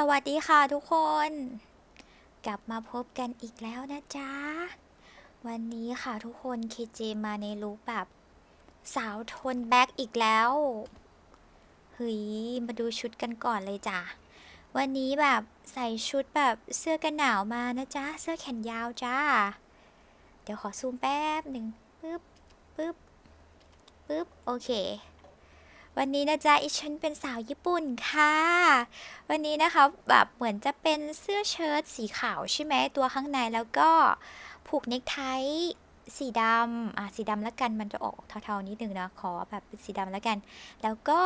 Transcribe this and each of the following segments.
สวัสดีค่ะทุกคน กลับมาพบกันอีกแล้วนะจ๊ะ วันนี้ค่ะทุกคนเคเจมาในลุคแบบสาวทนแบ็กอีกแล้วเฮ้ยมาดูชุดกันก่อนเลยจ้ะ วันนี้แบบใส่ชุดแบบเสื้อกันหนาวมานะจ๊ะ เสื้อแขนยาวจ้า เดี๋ยวขอซูมแป๊บหนึ่งปึ๊บปึ๊บปึ๊บโอเค วันนี้นะจ๊ะอีฉันเป็นสาวญี่ปุ่นค่ะ วันนี้นะคะแบบเหมือนจะเป็นเสื้อเชิ้ตสีขาวใช่ไหมตัวข้างในแล้วก็ผูกเนคไทสีดำอะสีดำแล้วกันมันจะออกเทาๆนิดนึงนะขอแบบเป็นสีดำแล้วกัน แล้วก็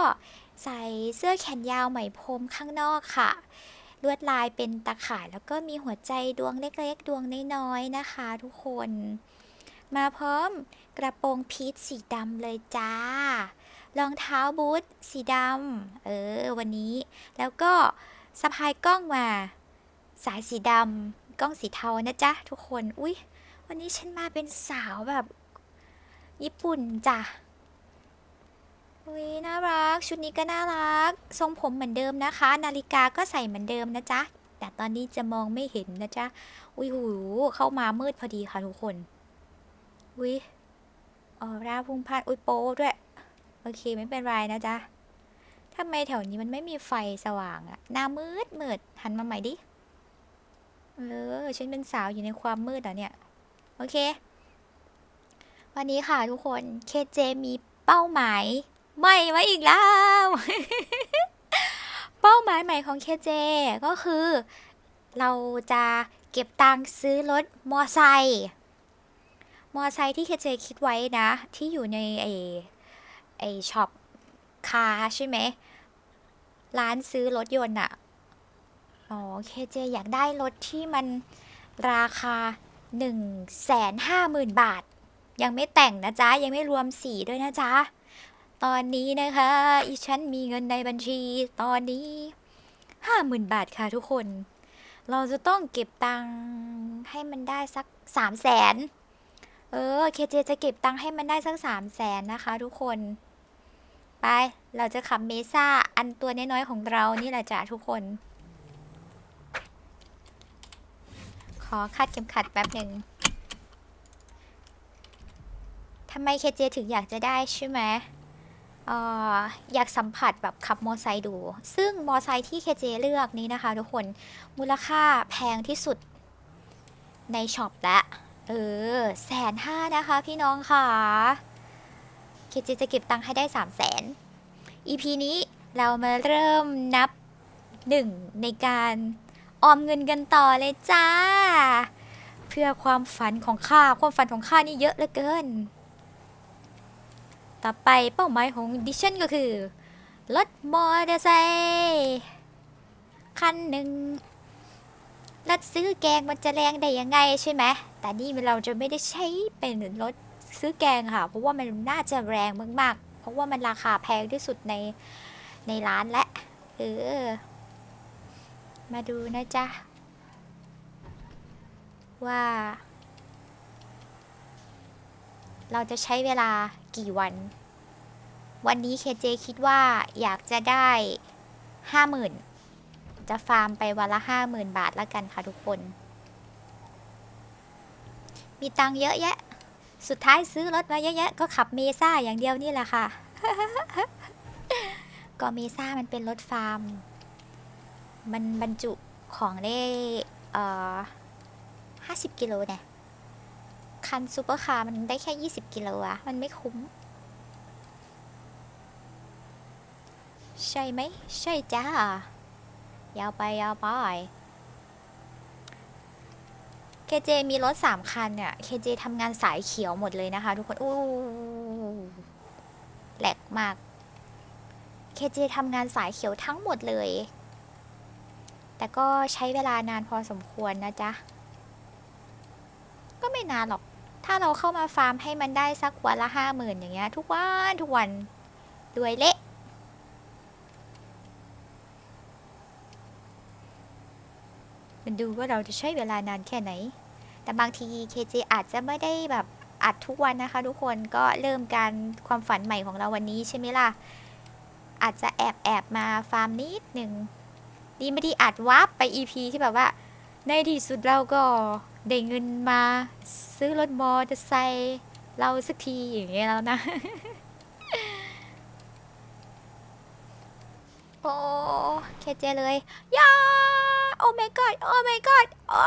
ใส่เสื้อแขนยาวไหมพรมข้างนอกค่ะลวดลายเป็นตะข่ายแล้วก็มีหัวใจดวงเล็กๆ ดวงน้อยๆนะคะ ทุกคน มาพร้อมกระโปรงพีชสีดำเลยจ้า รองเท้าบูทสีดำเออวันนี้ แล้วก็สะพายกล้องมา สายสีดำกล้องสีเทานะจ๊ะทุกคน อุ๊ยวันนี้ฉันมาเป็นสาวแบบ ญี่ปุ่นจ้ะอุ๊ยน่ารัก ชุดนี้ก็น่ารัก ทรงผมเหมือนเดิมนะคะ นาฬิกาก็ใส่เหมือนเดิมนะจ๊ะ แต่ตอนนี้จะมองไม่เห็นนะจ๊ะ อุ๊ยหูเข้ามามืดพอดีค่ะทุกคน อุ๊ยออร่าพุ่งพล่านอุ๊ยโป๊ด้วย โอเคไม่เป็นไรนะจ๊ะทำไมแถวนี้มันไม่มีไฟสว่างอะหน้ามืดมืดหันมาใหม่ดิเออฉันเป็นสาวอยู่ในความมืดเหรอเนี่ย โอเค วันนี้ค่ะทุกคนเคเจมีเป้าหมายใหม่มาอีกแล้ว เป้าหมายใหม่ของเคเจก็คือ เราจะเก็บตังค์ซื้อรถมอไซค์มอไซค์ที่เคเจคิดไว้นะ ที่อยู่ในไอ ไอช็อปคาร์ใช่ไหม ร้านซื้อรถยนต์อะอ๋อเคเจอยากได้รถที่มันราคา1นึ่งแสนห้าหมื่นบาท ยังไม่แต่งนะจ๊ะ ยังไม่รวมสีด้วยนะจ๊ะ ตอนนี้นะคะอีฉันมีเงินในบัญชีตอนนี้ห้าหมื่นบาทค่ะทุกคน เราจะต้องเก็บตังค์ให้มันได้สักสามแสนเออเคเจจะเก็บตังค์ให้มันได้สักสามแสนนะคะทุกคน ไป เราจะขับเมซ่าอันตัวน้อยๆของเรานี่แหละจ้ะทุกคน ขอคาดเข็มขัดแป๊บหนึ่งทำไมเคเจถึงอยากจะได้ใช่ไหมอ่ออยากสัมผัสแบบขับมอไซค์ดู ซึ่งมอไซค์ที่เคเจเลือกนี้นะคะทุกคน มูลค่าแพงที่สุดในช็อปละ เออแสนห้านะคะพี่น้องค่ะ คเจจะเก็บตังค์ให้ได้ 3 0 0แสน EP นี้เรามาเริ่มนับหนึ่งในการออมเงินกันต่อเลยจ้า เพื่อความฝันของข้าความฝันของข้านี่เยอะเหลือเกิน ต่อไปเป้าหมายของดิฉันก็คือรถมอเตอร์ไซค์คันหนึ่งรถซื้อแกงมันจะแรงได้ยังไงใช่ไหมแต่นี่เราจะไม่ได้ใช้เป็นรถ ซื้อแกงค่ะ เพราะว่ามันน่าจะแรงมากๆ เพราะว่ามันราคาแพงที่สุดในในร้านและเออ มาดูนะจ๊ะ ว่า เราจะใช้เวลากี่วัน วันนี้เคเจคิดว่าอยากจะได้ห้าหมื่นจะฟาร์มไปวันละห้าหมื่นบาทแล้วกันค่ะทุกคน มีตังค์เยอะแยะ สุดท้ายซื้อรถมาเยอะแยะก็ขับเมซ่าอย่างเดียวนี่แหละค่ะ ก็เมซ่ามันเป็นรถฟาร์ม มันบรรจุของได้เอ่อห้าสิบกิโลเนี่ย คันซูเปอร์คาร์มันได้แค่ยี่สิบกิโลอะมันไม่คุ้ม ใช่ไหม ใช่จ้ายาวไปยาวไป เคเจมีรถสามคันเนี่ยเคเจทำงานสายเขียวหมดเลยนะคะ ทุกคนอู้แหลกมากเคเจทำงานสายเขียวทั้งหมดเลย แต่ก็ใช้เวลานานพอสมควรนะจ๊ะ ก็ไม่นานหรอก ถ้าเราเข้ามาฟาร์มให้มันได้สักวันละห้าหมื่นอย่างเงี้ย ทุกวัน ทุกวันรวยเละ มันดูว่าเราจะใช้เวลานานแค่ไหน แต่บางที KJ อาจจะไม่ได้แบบอัดทุกวันนะคะ ทุกคนก็เริ่มการความฝันใหม่ของเราวันนี้ใช่ไหมล่ะ อาจจะแอบแอบมาฟาร์มนิดหนึ่งดีไม่ดีอัดวับไป EP ที่แบบว่า ในที่สุดเราก็ได้เงินมาซื้อรถมอเตอร์ไซค์เราสักทีอย่างเงี้ยแล้วนะ โอ้ เคเจเลยยา โอ้ my god โอ้ my god โอ้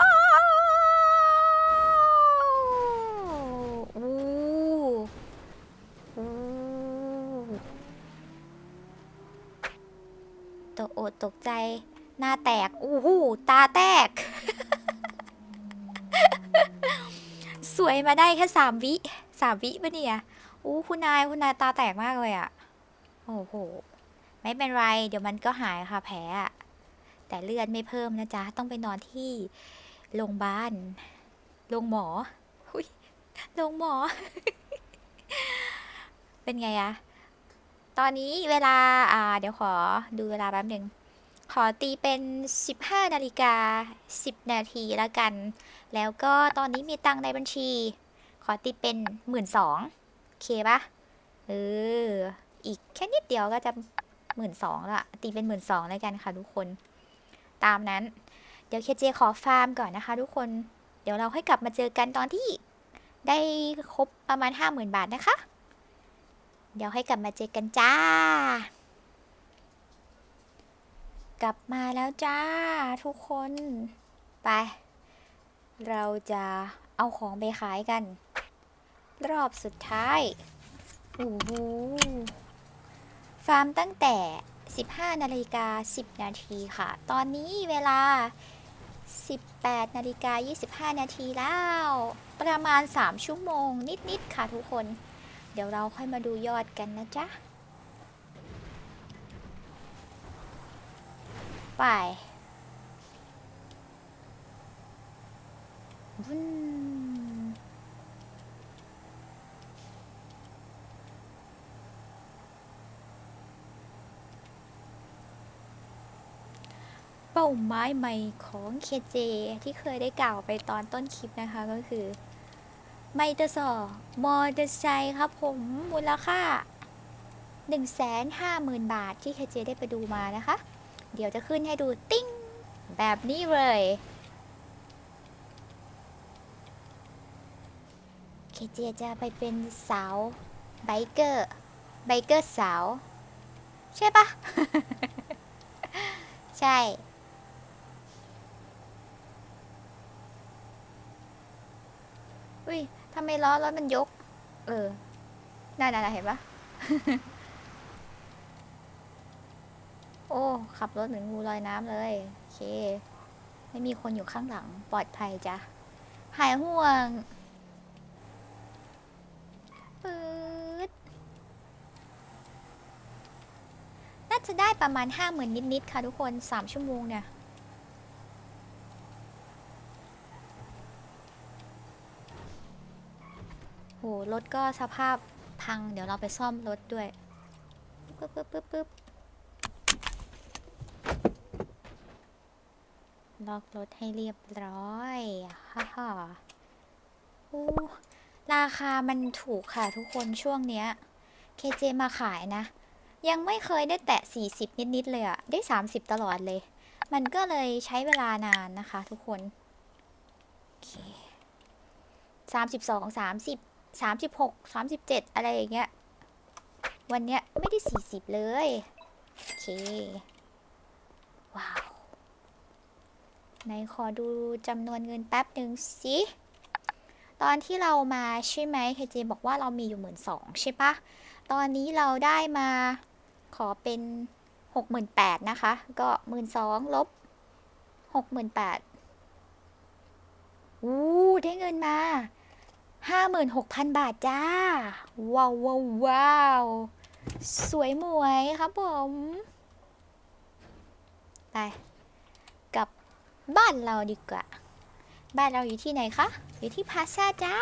อู้อู้ตกอกตกใจ หน้าแตก อู้หูตาแตก สวยมาได้แค่สามวิสามวิปะเนี่ยอู้คุณนายคุณนายตาแตกมากเลยอะโอ้โห ไม่เป็นไร เดี๋ยวมันก็หายค่ะแผลอะ แต่เลือดไม่เพิ่มนะจ๊ะ ต้องไปนอนที่โรงพยาบาลโรงหมอหุยโรงหมอ เป็นไงอะตอนนี้เวลา อ่า เดี๋ยวขอดูเวลาแป๊บหนึ่ง ขอตีเป็น 15นาฬิกา10 นาทีแล้วกัน แล้วก็ตอนนี้มีตังในบัญชี ขอตีเป็นหมื่นสองเคปะเออ อีกแค่นิดเดียวก็จะหมื่นสองละ ตีเป็นหมื่นสองแล้วกันค่ะทุกคน ตามนั้น เดี๋ยวเคเจขอฟาร์มก่อนนะคะทุกคน เดี๋ยวเราค่อยกลับมาเจอกันตอนที่ได้ครบประมาณ 50,000 บาทนะคะ เดี๋ยวให้กลับมาเจอกันจ้า กลับมาแล้วจ้าทุกคน ไป เราจะเอาของไปขายกัน รอบสุดท้าย โอ้โห ฟาร์มตั้งแต่ 15นาฬิกา10 นาทีค่ะ ตอนนี้เวลา 18นาฬิกา25 นาทีแล้ว ประมาณ 3 ชั่วโมงนิด ๆ ค่ะทุกคน เดี๋ยวเราค่อยมาดูยอดกันนะจ๊ะ ไปวุ้น เป้าหมายใหม่ของ KJ ที่เคยได้กล่าวไปตอนต้นคลิปนะคะก็คือไมเตอร์ซอร์มอเตอร์ไซค์ครับผมมูลค่า 150,000 บาทที่ KJ ได้ไปดูมานะคะ เดี๋ยวจะขึ้นให้ดูติ้งแบบนี้เลยเคเจจะไปเป็นสาวไบเกอร์ไบเกอร์สาว ใช่ปะ ใช่ อุ้ยทำไมล้อรถมันยก เออน่าๆเห็นปะโอ้ ขับรถเหมือนงูลอยน้ำเลย โอเค ไม่มีคนอยู่ข้างหลัง ปลอดภัยจ้ะ หายห่วงปืดน่าจะได้ประมาณห้าหมื่นนิด ๆ ค่ะทุกคนสามชั่วโมงเนี่ย หรถก็สภาพพัง เดี๋ยวเราไปซ่อมรถด้วยปึ๊บปึ๊บปึ๊บปึ๊บล็อกรถให้เรียบร้อยฮ่าฮ่าอู้ราคามันถูกค่ะทุกคนช่วงเนี้ย KJ มาขายนะ ยังไม่เคยได้แตะ 40 นิด ๆ เลยอะได้ 30 ตลอดเลย มันก็เลยใช้เวลานานนะคะทุกคน โอเค 32 30 36 37อะไรอย่างเงี้ย วันเนี้ยไม่ได้40เลย โอเค ว้าว ไหนขอดูจำนวนเงินแป๊บหนึ่งสิ ตอนที่เรามาใช่ไหมเคเจบอกว่าเรามีอยู่หมื่นสองใช่ปะ ตอนนี้เราได้มาขอเป็นหกหมื่นแปดนะคะ ก็หมื่นสองลบหกหมื่นแปดอู้ได้เงินมา ห้าหมื่นหกพันบาทจ้า ว้าวว้าววาวสวยหมวยครับผม ไปกลับบ้านเราดีกว่า บ้านเราอยู่ที่ไหนคะ อยู่ที่พาซาจ้า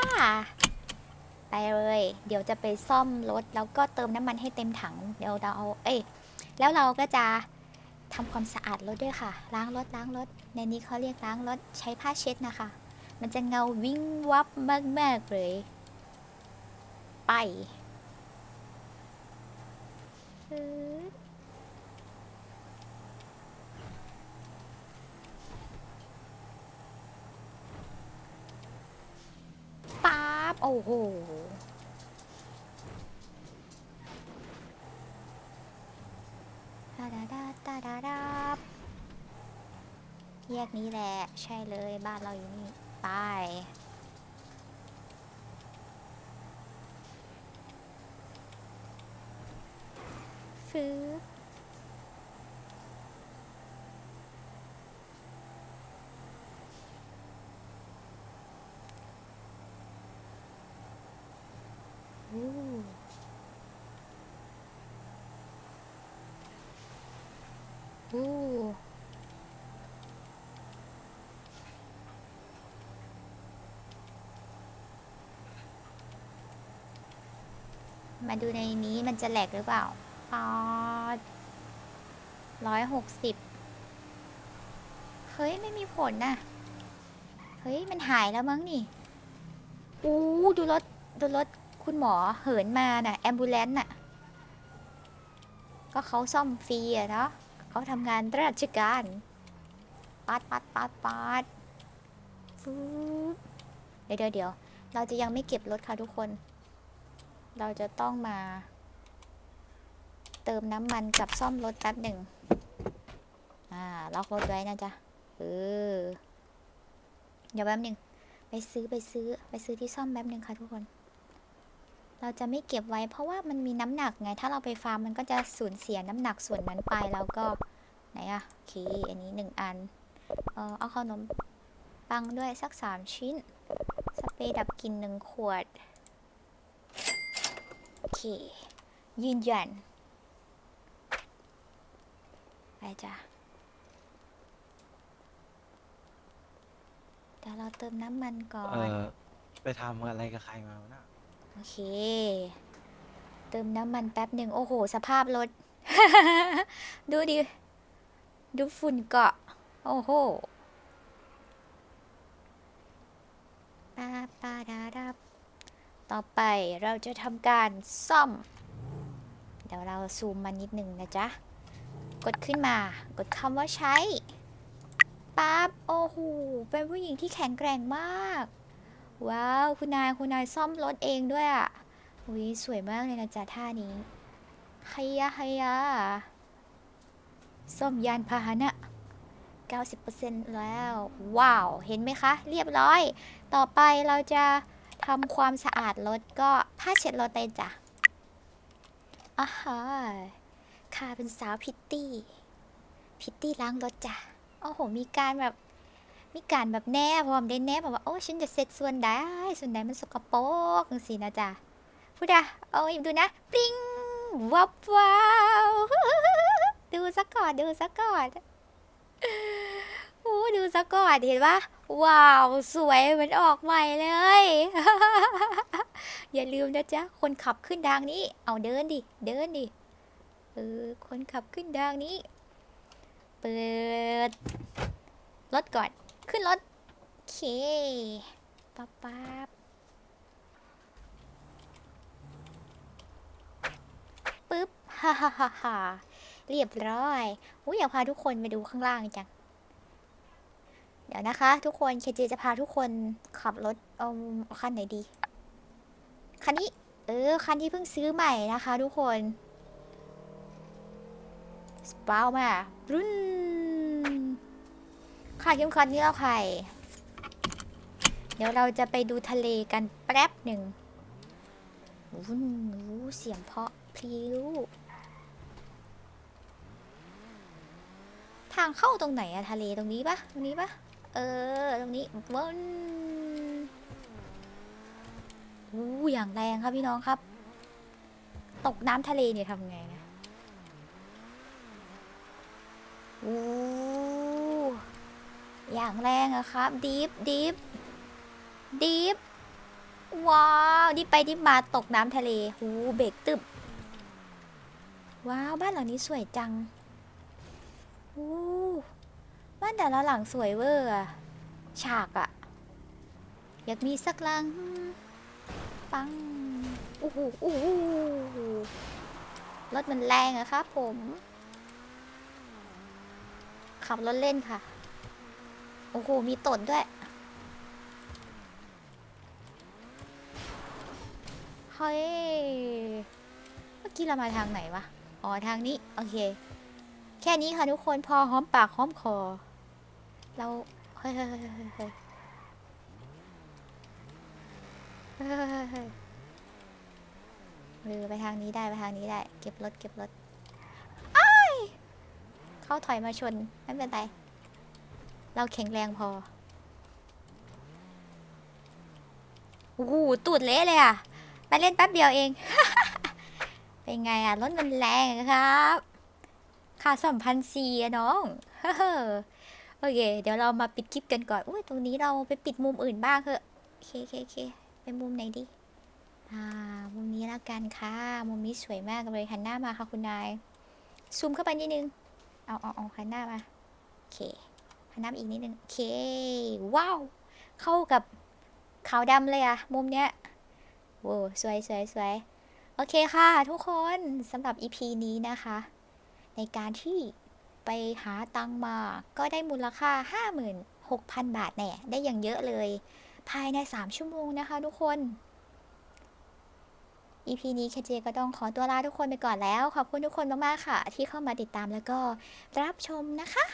ไปเลย เดี๋ยวจะไปซ่อมรถ แล้วก็เติมน้ำมันให้เต็มถัง เดี๋ยวเราเอาเอ้ย แล้วเราก็จะทำความสะอาดรถด้วยค่ะ ล้างรถล้างรถ ในนี้เขาเรียกล้างรถใช้ผ้าเช็ดนะคะ มันจะเงาวิ่งวับมากๆเลย ไปป๊าบโอ้โหดาดาดาดาดาแยกนี้แหละ ใช่เลยบ้านเราอยู่นี่ ไป ฟื้ออู้ มาดูในนี้มันจะแหลกหรือเปล่าปอดร้อยหกสิบเฮ้ย ไม่มีผลนะเฮ้ย มันหายแล้วมั้งนี่ อู้ดูรถ ดูรถคุณหมอเหินมาน่ะ แอมบูเลนน่ะ ก็เขาซ่อมฟรีอะเนาะเขาทำงานราชการปัดปัดปัดปัดฟูบเดี๋ยวเดี๋ยวเดี๋ยว เราจะยังไม่เก็บรถค่ะทุกคน เราจะต้องมา เติมน้ำมันกับซ่อมรถแป๊บหนึ่ง อ่า ล็อกรถไว้นะจ๊ะ เออ เดี๋ยวแป๊บหนึ่ง ไปซื้อไปซื้อไปซื้อที่ซ่อมแป๊บหนึ่งค่ะทุกคน เราจะไม่เก็บไว้เพราะว่ามันมีน้ำหนักไง ถ้าเราไปฟาร์มมันก็จะสูญเสียน้ำหนักส่วนนั้นไปแล้วก็ ไหนอะโอเค อันนี้หนึ่งอัน เออเอาขนมปังด้วยสักสามชิ้น สเปรย์ดับกลิ่นหนึ่งขวด เค ยืนยัน ไปจ้ะเดี๋ยวเราเติมน้ำมันก่อเอนอไปทำอะไรกับใครมาวะน่ะโอเค เติมน้ำมันแป๊บหนึ่งโอ้โห สภาพรถ ดูดิ ดูฝุ่นเกาะ โอ้โหปาปาดาดับ ต่อไปเราจะทำการซ่อม เดี๋ยวเราซูมมานิดหนึ่งนะจ๊ะ กดขึ้นมากดคำว่าใช้ปั๊บโอ้โหเป็นผู้หญิงที่แข็งแกร่งมาก ว้าว คุณนายคุณนายซ่อมรถเองด้วยอะอุ้ยสวยมากเลยนะจ๊ะท่านี้ฮยะฮยะซ่อมยานพาหนะ 90%แล้ว ว้าว เห็นไหมคะ เรียบร้อย ต่อไปเราจะ ทำความสะอาดรถก็ผ้าเช็ดรถเลยจ้ะอ่าฮะข้าเป็นสาวพิตตี้ พิตตี้ล้างรถจ้ะ โอ้โห มีการแบบ มีการแบบแนบพร้อมได้แนบแบบว่า โอ้ฉันจะเซ็ตส่วนใดส่วนใดมันสกปรกสินะจ๊ะพูดอะโอ้ยดูนะ ปิ้งวับว้าว ดูซะก่อน ดูซะก่อน ดูซะก่อนเห็นปะว้าว สวยเหมือนออกใหม่เลย อย่าลืมนะจ๊ะ คนขับขึ้นทางนี้ เอาเดินดิ เดินดิ เออ คนขับขึ้นทางนี้ เปิด รถก่อน ขึ้นรถโอเคปั๊บปั๊บปึ๊บ ฮ่าฮ่าฮ่าเรียบร้อยอุ้ยอยากพาทุกคนไปดูข้างล่างจัง เดี๋ยวนะคะ ทุกคนเคจจะพาทุกคนขับรถเอาคันไหนดี คันนี้ เออ คันที่เพิ่งซื้อใหม่นะคะ ทุกคนสปาวมารุ่นค่ะเข้มขัดนี่แล้วใครเดี๋ยวเราจะไปดูทะเลกันแป๊บหนึ่งวุ้นวู้เสียงเพาะพริ้วทางเข้าตรงไหนอะทะเลตรงนี้ปะตรงนี้ปะ เออ ตรงนี้วนวู้อย่างแรงครับพี่น้องครับ ตกน้ำทะเลเนี่ยทำไงนะวู้อย่างแรงอะครับ ดิฟดิฟดิฟว้าวดิฟไปดิฟมาตกน้ำทะเลหูเบรกตึบว้าว บ้านหลังนี้สวยจังอู้ บ้านแต่ละหลังสวยเวอร์อะฉากอะอยากมีสักหลัง ปังอู้หูอู้หูรถมันแรงอะครับผม ขับรถเล่นค่ะ โอ้โห มีตดด้วยเฮ้ยเมื่อกี้เรามาทางไหนวะ อ๋อ ทางนี้ โอเค แค่นี้ค่ะทุกคนพอหอมปากหอมคอ เราเฮ้ยเฮ้ยเฮ้ยเฮ้ยเฮ้ยเฮ้ยหรือไปทางนี้ได้ไปทางนี้ได้ เก็บรถเก็บรถไอ้เขาถอยมาชนไม่เป็นไร เราแข็งแรงพอโอ้โหตูดเละเลยอะ ไปเล่นแป๊บเดียวเอง เป็นไงอะรถมันแรงครับ ค่าสองพันสี่น้อง เฮ้อ โอเค เดี๋ยวเรามาปิดคลิปกันก่อน อุ้ย ตรงนี้เราไปปิดมุมอื่นบ้างเถอะโอเคโอเคโอเคไปมุมไหนดี อ่า มุมนี้และกันค่ะ มุมนี้สวยมากเลยหันหน้ามาค่ะคุณนาย ซูมเข้าไปนิดนึง เอาเอาเอาหันหน้ามา โอเคหันหน้ามาอีกนิดนึง โอเค ว้าว เข้ากับขาวดำเลยอะมุมเนี้ยโว้สวยสวยสวยโอเคค่ะ ทุกคนสำหรับ EP นี้นะคะ ในการที่ หาตังมา ก็ได้มูลค่า 56,000 บาทแน่ ได้อย่างเยอะเลย ภายใน 3 ชั่วโมงนะคะทุกคน EP นี้เคเจก็ต้องขอตัวลาทุกคนไปก่อนแล้ว ขอบคุณทุกคนมาก ๆ ค่ะ ที่เข้ามาติดตามแล้วก็รับชมนะคะ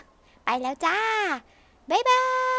ไปแล้วจ้า บ๊ายบาย